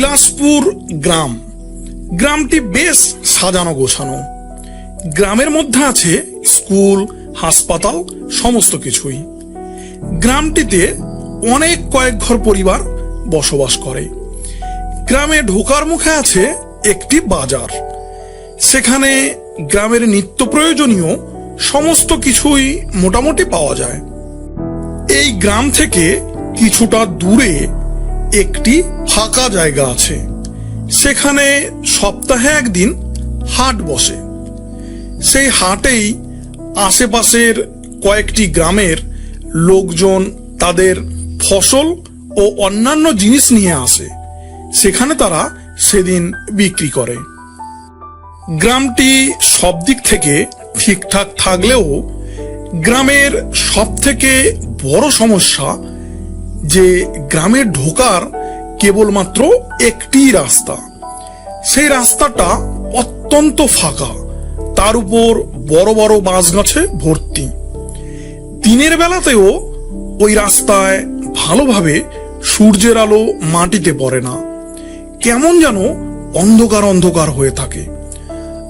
বিলাসপুর গ্রাম। গ্রামটি বেশ সাজানো গোছানো। গ্রামের মধ্যে আছে স্কুল, হাসপাতাল, সমস্ত কিছুই। গ্রামটিতে অনেক কয়েক ঘর পরিবার বসবাস করে। গ্রামে ঢোকার মুখে আছে একটি বাজার। সেখানে গ্রামের নিত্য প্রয়োজনীয় সমস্ত কিছুই মোটামুটি পাওয়া যায়। এই গ্রাম থেকে কিছুটা দূরে একটি ফাঁকা জায়গা আছে। সেখানে সপ্তাহে একদিন হাট বসে। সেই হাটেই আশেপাশের কয়েকটি গ্রামের লোকজন তাদের ফসল ও অন্যান্য জিনিস নিয়ে আসে। সেখানে তারা সেদিন বিক্রি করে। গ্রামটি সব দিক থেকে ঠিকঠাক থাকলেও গ্রামের সব থেকে বড় সমস্যা যে গ্রামে ঢোকার কেবলমাত্র একটি রাস্তা। সেই রাস্তাটা অত্যন্ত ফাঁকা। তার উপর বড় বড় বাঁশ গাছে ভর্তি। দিনের বেলাতেও ওই রাস্তায় ভালোভাবে সূর্যের আলো মাটিতে পড়ে না। কেমন যেন অন্ধকার অন্ধকার হয়ে থাকে।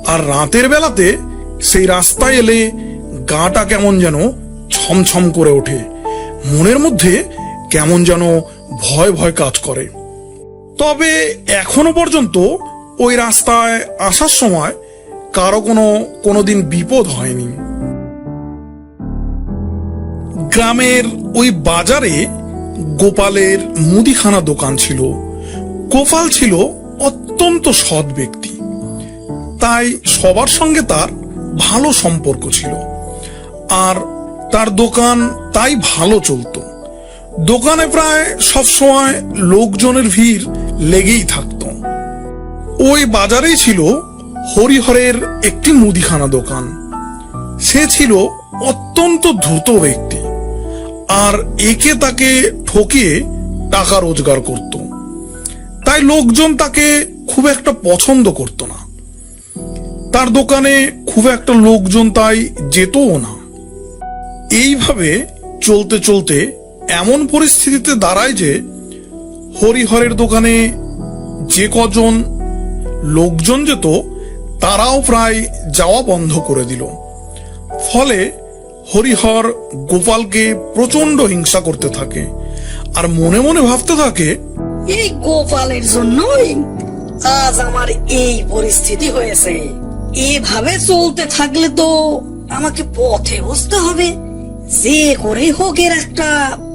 আর রাতের বেলাতে সেই রাস্তায় এলে গাটা কেমন যেন ছমছম করে ওঠে। মনের মধ্যে কেমন যেন ভয় ভয় কাজ করে। তবে এখনও পর্যন্ত ওই রাস্তায় আসার সময় কারও কোনো, কোনোদিন বিপদ হয়নি। গ্রামের ওই বাজারে গোপালের মুদিখানা দোকান ছিল। গোপাল ছিল অত্যন্ত সৎ ব্যক্তি। তাই সবার সঙ্গে তার ভালো সম্পর্ক ছিল। আর তার দোকান তাই ভালো চলতো। দোকানে প্রায় সবসময় লোকজনের ভিড় লেগেই থাকতো। ওই বাজারেই ছিল হরিহরের একটি মুদিখানা দোকান। সে ছিল অত্যন্ত দ্রুত ব্যক্তি আর একে তাকে ঠকিয়ে টাকা রোজগার করত। তাই লোকজন তাকে খুব একটা পছন্দ করত না। তার দোকানে খুব একটা লোকজন তাই যেতও না। এইভাবে চলতে চলতে এমন পরিস্থিতিতে দাঁড়ায় যে হরিহরের দোকানে যে কজন লোকজন যেত, তারাও প্রায় যাওয়া বন্ধ করে দিল। ফলে হরিহর গোপালকে প্রচণ্ড হিংসা করতে থাকে আর মনে মনে ভাবতে থাকে, এই গোপালের জন্যই আজ আমার এই পরিস্থিতি হয়েছে। এভাবে চলতে থাকলে তো আমাকে পথে বসতে হবে। যে করে হোক এর একটা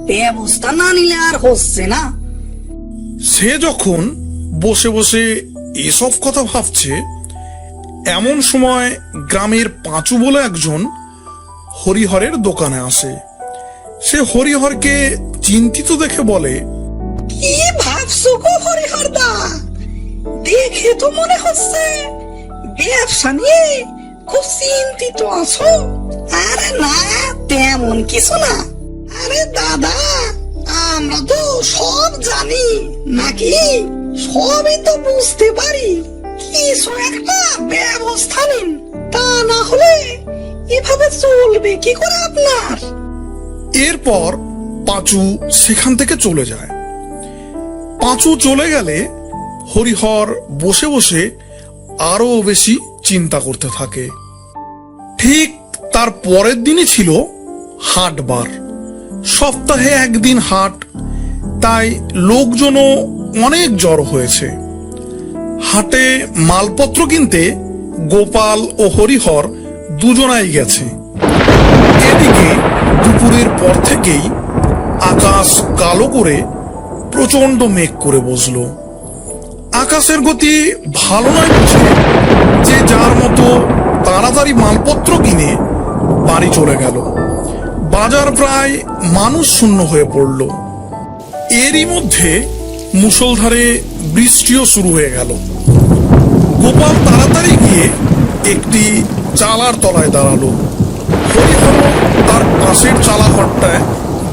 ব্যবস্থা না নিলে আর হচ্ছে না। সে যখন বসে বসে এসব কথা ভাবছে এমন সময় গ্রামের পাঁচু বলে একজন হরিহরের দোকানে আসে। সে হরিহরকে চিন্তিত দেখে বলে কি ভাবছ গো হরিহর দা দেখে তো মনে হচ্ছে ব্যবসা নিয়ে খুব চিন্তিত আছো। আরে না তেমন কিছু না। আমরা তো সব জানি, নাকি? সবই তো বুঝতে পারি। কিছু একটা ব্যবস্থা নিন, তা না হলে এভাবে চলবে কি করে আপনার? এরপর পাঁচু সেখান থেকে চলে যায়। পাঁচু চলে গেলে হরিহর বসে বসে আরও বেশি চিন্তা করতে থাকে। ঠিক তার পরের দিনই ছিল হাটবার। সপ্তাহে একদিন হাট, তাই লোকজনও অনেক জড়ো হয়েছে। হাটে মালপত্র কিনতে গোপাল ও হরিহর দুজনাই গেছে। এদিকে দুপুরের পর থেকেই আকাশ কালো করে প্রচণ্ড মেঘ করে বসল। আকাশের গতি ভালো নয় বুঝে যে যার মতো তাড়াতাড়ি মালপত্র কিনে বাড়ি চলে গেল। বাজার প্রায় মানুষ শূন্য হয়ে পড়ল। এরই মধ্যে মুষলধারে বৃষ্টিও শুরু হয়ে গেল। গোপাল তাড়াতাড়ি গিয়ে একটি চালার তলায় দাঁড়াল। হরিহর তার পাশের চালাঘরটায়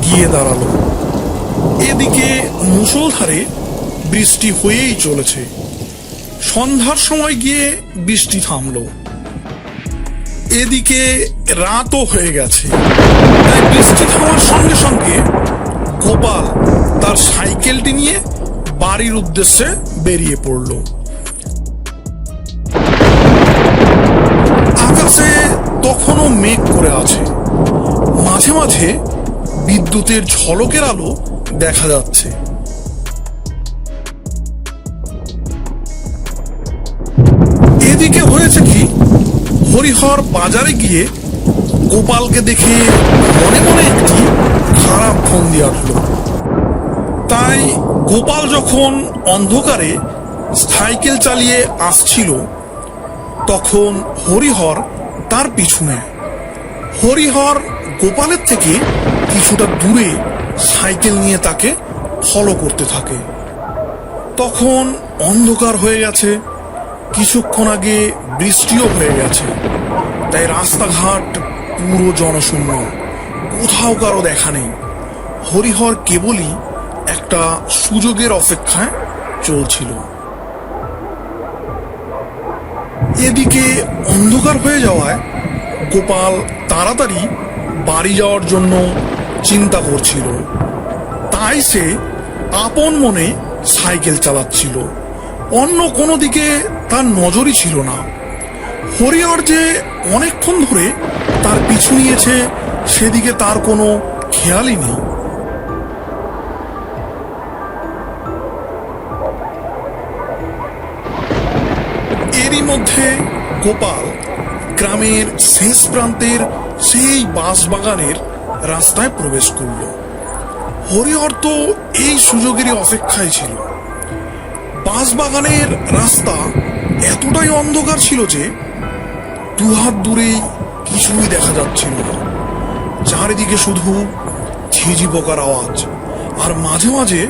গিয়ে দাঁড়াল। এদিকে মুষলধারে বৃষ্টি হয়েই চলেছে। সন্ধ্যার সময় গিয়ে বৃষ্টি থামলো। এদিকে রাতও হয়ে গেছে। তাই বৃষ্টি থামার সঙ্গে সঙ্গে গোপাল তার সাইকেলটি নিয়ে বাড়ির উদ্দেশ্যে বেরিয়ে পড়ল। আকাশে তখনও মেঘ করে আছে। মাঝে মাঝে বিদ্যুতের ঝলকের আলো দেখা যাচ্ছে। হরিহর বাজারে গিয়ে গোপালকে দেখে মনে মনে একটি খারাপ ফন্দি আসলো। তাই গোপাল যখন অন্ধকারে সাইকেল চালিয়ে আসছিল, তখন হরিহর তার পিছনে। হরিহর গোপালের থেকে কিছুটা দূরে সাইকেল নিয়ে তাকে ফলো করতে থাকে। তখন অন্ধকার হয়ে গেছে। কিছুক্ষণ আগে বৃষ্টিও হয়ে গেছে। তাই রাস্তাঘাট পুরো জনশূন্য। কোথাও কারও দেখা নেই। হরিহর কেবলই একটা সুযোগের অপেক্ষায় চলছিল। এদিকে অন্ধকার হয়ে যাওয়ায় গোপাল তাড়াতাড়ি বাড়ি যাওয়ার জন্য চিন্তা করছিল। তাই সে আপন মনে সাইকেল চালাচ্ছিল। অন্য কোনো দিকে তার নজরই ছিল না। হরিহর যে অনেকক্ষণ ধরে তার পিছু নিয়েছে, সেদিকে তার কোনো খেয়ালই নেই। এরই মধ্যে গোপাল গ্রামের শেষ প্রান্তের সেই বাঁশবাগানের রাস্তায় প্রবেশ করল। হরিহর তো এই সুযোগেরই অপেক্ষায় ছিল। বাঁশবাগানের রাস্তা এতটাই অন্ধকার ছিল যে দুহাত দূরেই কিছুই দেখা যাচ্ছিল না। চারিদিকে শুধু ঝিঝি পোকার আওয়াজ, আর মাঝে মাঝে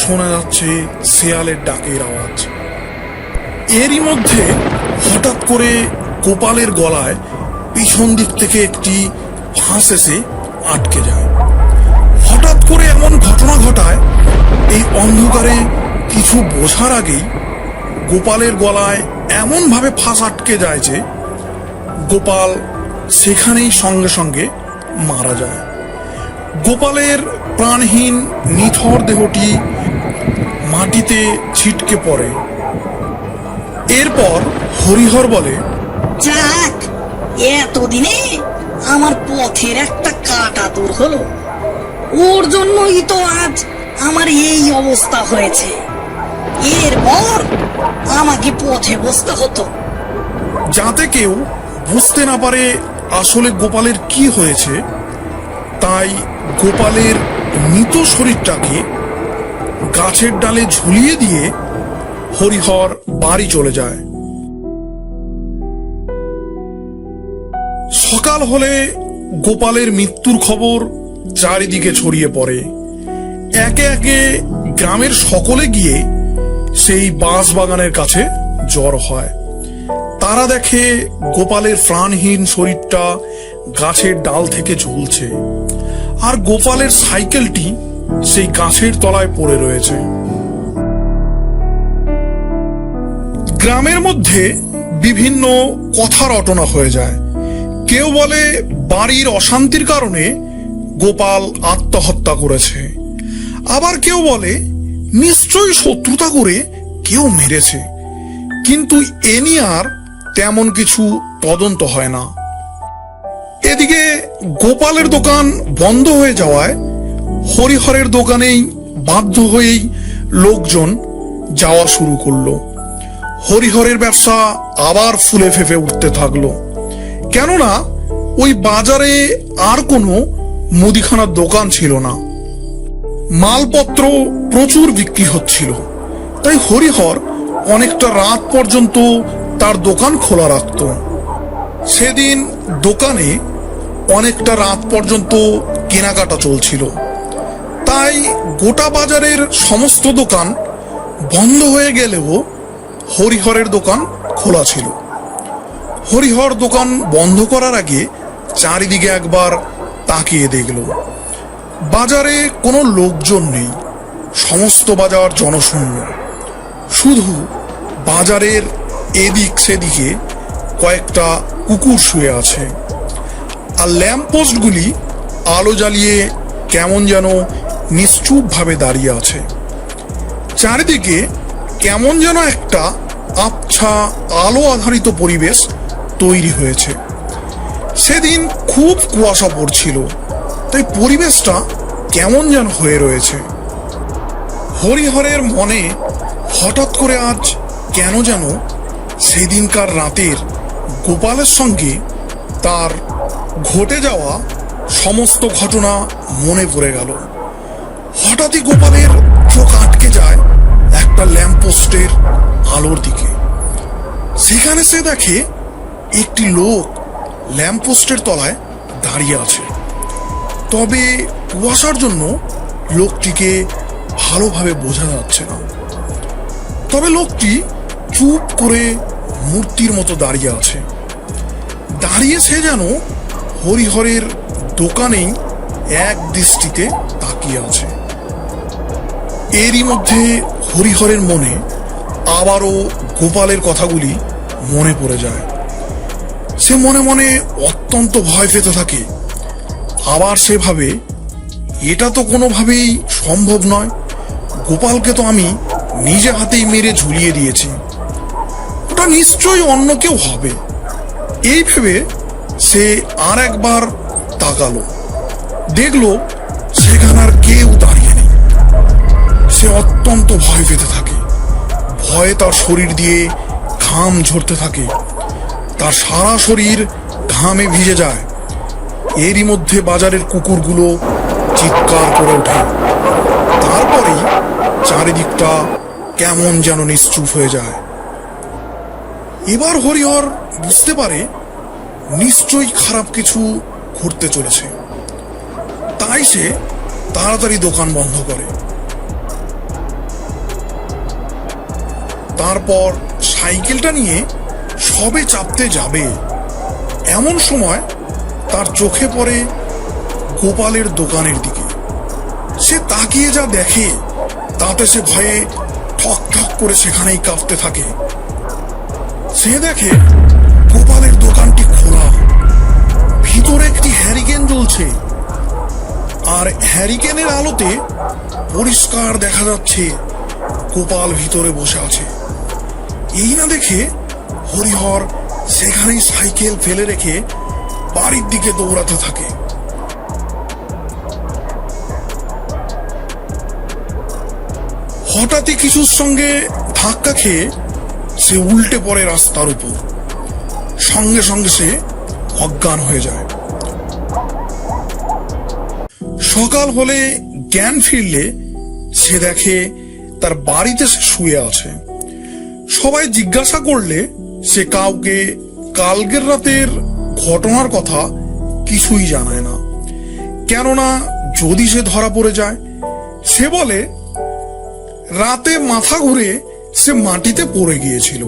শোনা যাচ্ছে শেয়ালের ডাকের আওয়াজ। এরই মধ্যে হঠাৎ করে গোপালের গলায় পিছন দিক থেকে একটি ফাঁস এসে আটকে যায়। হঠাৎ করে এমন ঘটনা ঘটায়, এই অন্ধকারে কিছু বোঝার আগেই গোপালের গলায় এমনভাবে ফাঁস আটকে যায় যে গোপাল সেখানেই সঙ্গে সঙ্গে মারা যায়। গোপালের প্রাণহীন নিথর দেহটি মাটিতে ছিটকে পড়ে। এরপর হরিহর বলে যাক এতদিনে আমার পথের একটা কাটা দূর হলো। ওর জন্যই তো আজ আমার এই অবস্থা হয়েছে। এরপর আমাকে পথে বসতে হতো। যাতে কেউ বুঝতে না পারে আসলে গোপালের কি হয়েছে। তাই গোপালের মৃত শরীরটাকে গাছের ডালে ঝুলিয়ে দিয়ে হরিহর বাড়ি চলে যায়। সকাল হলে গোপালের মৃত্যুর খবর চারিদিকে ছড়িয়ে পড়ে। একে একে গ্রামের সকলে গিয়ে সেই বাঁশ বাগানের কাছে জ্বর হয়। তারা দেখে গোপালের প্রাণহীন শরীরটা গাছের ডাল থেকে ঝুলছে। আর গোপালের সাইকেলটি সেই গাছের তলায় পড়ে রয়েছে। গ্রামের মধ্যে বিভিন্ন কথা রটনা হয়ে যায়। কেউ বলে বাড়ির অশান্তির কারণে গোপাল আত্মহত্যা করেছে। আবার কেউ বলে নিশ্চয়ই শত্রুতা করে কেউ মেরেছে। কিন্তু এ নিয়ে আর তেমন কিছু তদন্ত হয় না। এদিকে গোপালের দোকান বন্ধ হয়ে যাওয়ায় হরিহরের দোকানেই বাধ্য হয়েই লোকজন যাওয়া শুরু করল। হরিহরের ব্যবসা আবার ফুলে ফেপে উঠতে থাকল। কেননা ওই বাজারে আর কোনো মুদিখানার দোকান ছিল না। মালপত্র প্রচুর বিক্রি হচ্ছিল। তাই হরিহর অনেকটা রাত পর্যন্ত তার দোকান খোলা রাখত। সেদিন দোকানে অনেকটা রাত পর্যন্ত কেনাকাটা চলছিল। তাই গোটা বাজারের সমস্ত দোকান বন্ধ হয়ে গেলেও হরিহরের দোকান খোলা ছিল। হরিহর দোকান বন্ধ করার আগে চারিদিকে একবার তাকিয়ে দেখল। বাজারে কোনো লোকজন নেই। সমস্ত বাজার জনশূন্য। শুধু বাজারের এদিক সেদিকে কয়েকটা কুকুর শুয়ে আছে। আর ল্যাম্পপোস্টগুলি আলো জ্বালিয়ে কেমন যেন নিশ্চুপভাবে দাঁড়িয়ে আছে। চারিদিকে কেমন যেন একটা আবছা আলো আধারিত পরিবেশ তৈরি হয়েছে। সেদিন খুব কুয়াশা পড়ছিল, তাই পরিবেশটা কেমন যেন হয়ে রয়েছে। হরিহরের মনে হঠাৎ করে আজ কেন যেন সেদিনকার রাতের গোপালের সঙ্গে তার ঘটে যাওয়া সমস্ত ঘটনা মনে পড়ে গেল। হঠাৎই গোপালের চোখ আটকে যায় একটা ল্যাম্পপোস্টের আলোর দিকে। সেখানে সে দেখে একটি লোক ল্যাম্পপোস্টের তলায় দাঁড়িয়ে আছে। তবে কুয়াশার জন্য লোকটিকে ভালোভাবে বোঝা যাচ্ছে না। তবে লোকটি চুপ করে মূর্তির মতো দাঁড়িয়ে আছে। দাঁড়িয়ে সে যেন হরিহরের দোকানেই এক দৃষ্টিতে তাকিয়ে আছে। এরই মধ্যে হরিহরের মনে আবারও গোপালের কথাগুলি মনে পড়ে যায়। সে মনে মনে অত্যন্ত ভয় পেতে থাকে। আবার সে ভাবে এটা তো কোনোভাবেই সম্ভব নয়। গোপালকে তো আমি নিজে হাতেই মেরে ঝুলিয়ে দিয়েছি। ওটা নিশ্চয়ই অন্য কেউ হবে। এই ভেবে সে আর একবার তাকালো। দেখল সেখানে আর কেউ দাঁড়িয়ে নেই। সে অত্যন্ত ভয় পেতে থাকে। ভয়ে তার শরীর দিয়ে ঘাম ঝরতে থাকে। তার সারা শরীর ঘামে ভিজে যায়। এরই মধ্যে বাজারের কুকুরগুলো চিৎকার করে ওঠে। তারপরেই চারিদিকটা কেমন যেন নিশ্চুপ হয়ে যায়। এবার হরিহর বুঝতে পারে নিশ্চয়ই খারাপ কিছু ঘটতে চলেছে। তাই সে তাড়াতাড়ি দোকান বন্ধ করে। তারপর সাইকেলটা নিয়ে সবে চাপতে যাবে। এমন সময় তার চোখে পড়ে গোপালের দোকানের দিকে। সে তাকিয়ে যা দেখে, তাতে সে ভয়ে ঠক ঠক করে সেখানেই কাঁপতে থাকে। সে দেখে গোপালের দোকানটি খোলা। ভিতরে একটি হ্যারিকেন জ্বলছে। আর হ্যারিকেনের আলোতে পরিষ্কার দেখা যাচ্ছে গোপাল ভিতরে বসে আছে। এই না দেখে হরিহর সেখানেই সাইকেল ফেলে রেখে বাড়ির দিকে দৌড়াতে থাকে। হঠাৎই কিছুর সঙ্গে ধাক্কা খেয়ে সে উল্টে পড়ে রাস্তার উপর। সঙ্গে সঙ্গে সে অজ্ঞান হয়ে যায়। সকাল হলে জ্ঞান ফিরলে সে দেখে তার বাড়িতে সে শুয়ে আছে। সবাই জিজ্ঞাসা করলে সে কাউকে কালকের রাতের ঘটনার কথা কিছুই জানায় না। কেননা যদি সে ধরা পড়ে যায়, সে বলে, রাতে মাথা ঘুরে সে মাটিতে পড়ে গিয়েছিল।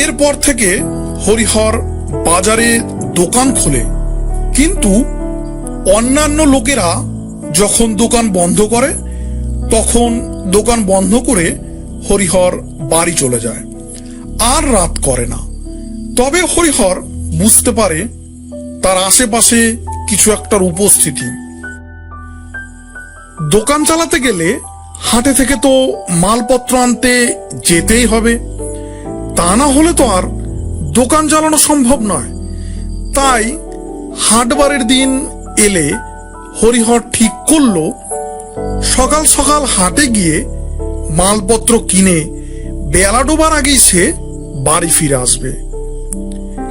এরপর থেকে হরিহর বাজারে দোকান খোলে। কিন্তু অন্যান্য লোকেরা যখন দোকান বন্ধ করে, তখন দোকান বন্ধ করে হরিহর বাড়ি চলে যায়। আর রাত করে না। তবে হরিহর বুঝতে পারে তার আশেপাশে কিছু একটার উপস্থিতি। দোকান চালাতে গেলে হাটে থেকে তো মালপত্র আনতে যেতেই হবে। তা না হলে তো আর দোকান চালানো সম্ভব নয়। তাই হাটবারের দিন এলে হরিহর ঠিক করল, সকাল সকাল হাটে গিয়ে মালপত্র কিনে বেলা ডোবার আগেই সে বাড়ি ফিরে আসবে।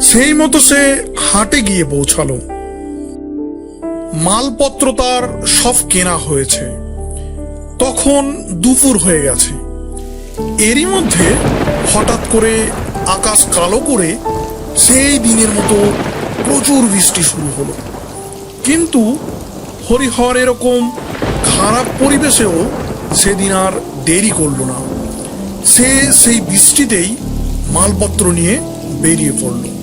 সেই মতো সে হাটে গিয়ে পৌঁছালো। মালপত্র তার সব কেনা হয়েছে। তখন দুপুর হয়ে গেছে। এরই মধ্যে হঠাৎ করে আকাশ কালো করে সেই দিনের মতো প্রচুর বৃষ্টি শুরু হলো। কিন্তু হরিহর এরকম খারাপ পরিবেশেও সেদিন আর দেরি করল না। সে সেই বৃষ্টিতেই মালপত্র নিয়ে বেরিয়ে পড়ল।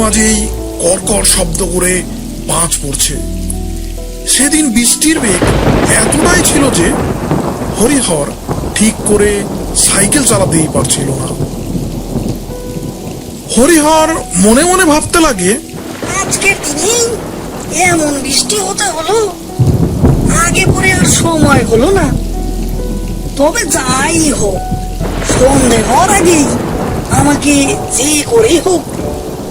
মাঝেই কড়কড় শব্দ করে বাজ পড়ছে। সেদিন বৃষ্টির বেগ এতটাই ছিল যে হরিহর ঠিক করে সাইকেল চালাতেই পারছিল না। হরিহর মনে মনে ভাবতে লাগে, আজকের দিনে এমন বৃষ্টি হতে হলো, আগে পরে আর সময় হলো না। তবে যাই হোক, সন্ধে হওয়ার আগেই আমাকে যে করেই হোক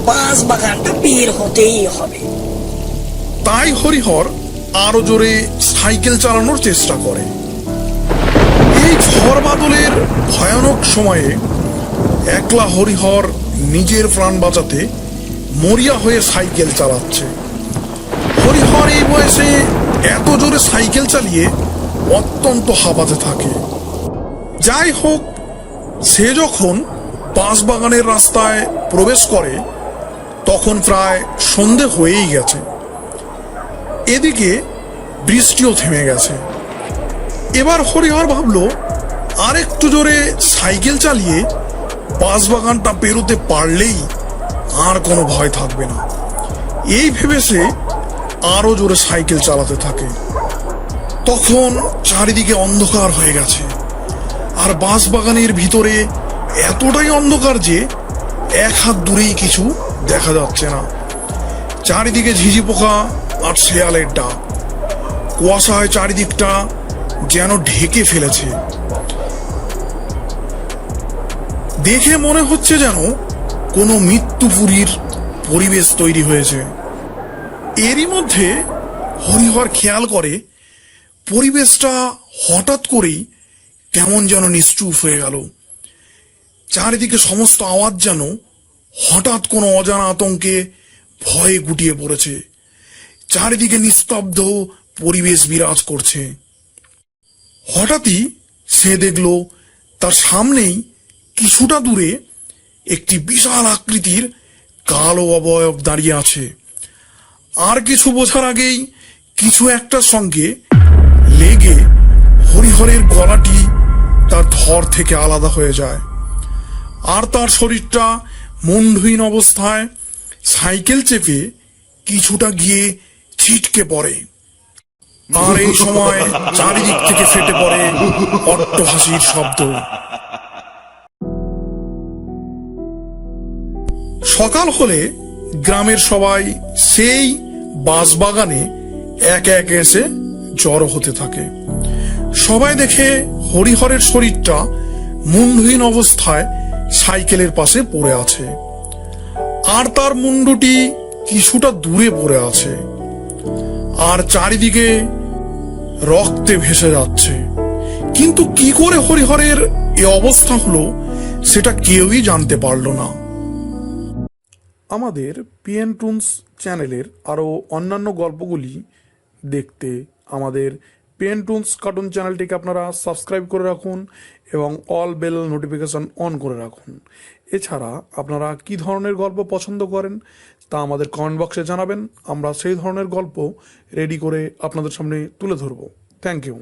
বাঁশ বাগানটা বের হতেই হবে। তাই হরিহর আরও জোরে সাইকেল চালানোর চেষ্টা করে। এই ঝড় বাদলের ভয়ানক সময়ে একলা হরিহর নিজের প্রাণ বাঁচাতে মরিয়া হয়ে সাইকেল চালাচ্ছে। হরিহর এই বয়সে এত জোরে সাইকেল চালিয়ে অত্যন্ত হাঁপাতে থাকে। যাই হোক, সে যখন বাঁশবাগানের রাস্তায় প্রবেশ করে তখন প্রায় সন্ধে হয়েই গেছে। এদিকে বৃষ্টিও থেমে গেছে। এবার হরিহর ভাবলো আর একটু জোরে সাইকেল চালিয়ে বাঁশবাগানটা পেরোতে পারলেই আর কোনো ভয় থাকবে না। এই ভেবে সে আরও জোরে সাইকেল চালাতে থাকে। তখন চারিদিকে অন্ধকার হয়ে গেছে। আর বাঁশবাগানের ভিতরে এতটাই অন্ধকার যে এক হাত দূরেই কিছু দেখা যাচ্ছে না। চারিদিকে ঝিঝি পোকা আর শেয়ালের ডাক। কুয়াশায় চারিদিকটা যেন ঢেকে ফেলেছে। দেখে মনে হচ্ছে যেন কোনো মৃত্যুপুরীর পরিবেশ তৈরি হয়েছে। এরই মধ্যে হরিহর খেয়াল করে, পরিবেশটা হঠাৎ করেই কেমন যেন নিশ্চুপ হয়ে গেল। চারিদিকে সমস্ত আওয়াজ যেন হঠাৎ কোনো অজানা আতঙ্কে ভয়ে গুটিয়ে পড়েছে। চারিদিকে নিস্তব্ধ পরিবেশ বিরাজ করছে। হঠাৎই সে দেখল, তার সামনেই কিছুটা দূরে একটি বিশাল আকৃতির কালো অবয়ব দাঁড়িয়ে আছে। আর কিছু বোঝার আগেই কিছু একটার সঙ্গে লেগে হরিহরের গলাটি তার ধর থেকে আলাদা হয়ে যায়। আর তার শরীরটা মুন্ডহীন অবস্থায় সাইকেল চেপে কিছুটা গিয়ে ছিটকে পড়ে। আর এই সময় চারিদিক থেকে ফেটে পড়ে অট্টহাসির শব্দ। সকাল হলে গ্রামের সবাই সেই বাঁশবাগানে একে একে এসে জড়ো হতে থাকে। সবাই দেখে হরিহরের শরীরটা মুন্ডহীন অবস্থায় সাইকেলের পাশে পড়ে আছে। আর তার মুন্ডুটি কিছুটা দূরে পড়ে আছে। আর চারিদিকে রক্তে ভেসে যাচ্ছে। কিন্তু কি করে হরিহরের এ অবস্থা হলো, সেটা কেউই জানতে পারল না। আমাদের পিএন টুনস চ্যানেলের আরও অন্যান্য গল্পগুলি দেখতে আমাদের পিএন টুনস কার্টুন চ্যানেলটিকে আপনারা সাবস্ক্রাইব করে রাখুন এবং অল বেল নোটিফিকেশন অন করে রাখুন। এছাড়া আপনারা কি ধরনের গল্প পছন্দ করেন তা আমাদের কমেন্ট বক্সে জানাবেন। আমরা সেই ধরনের গল্প রেডি করে আপনাদের সামনে তুলে ধরব। Thank you.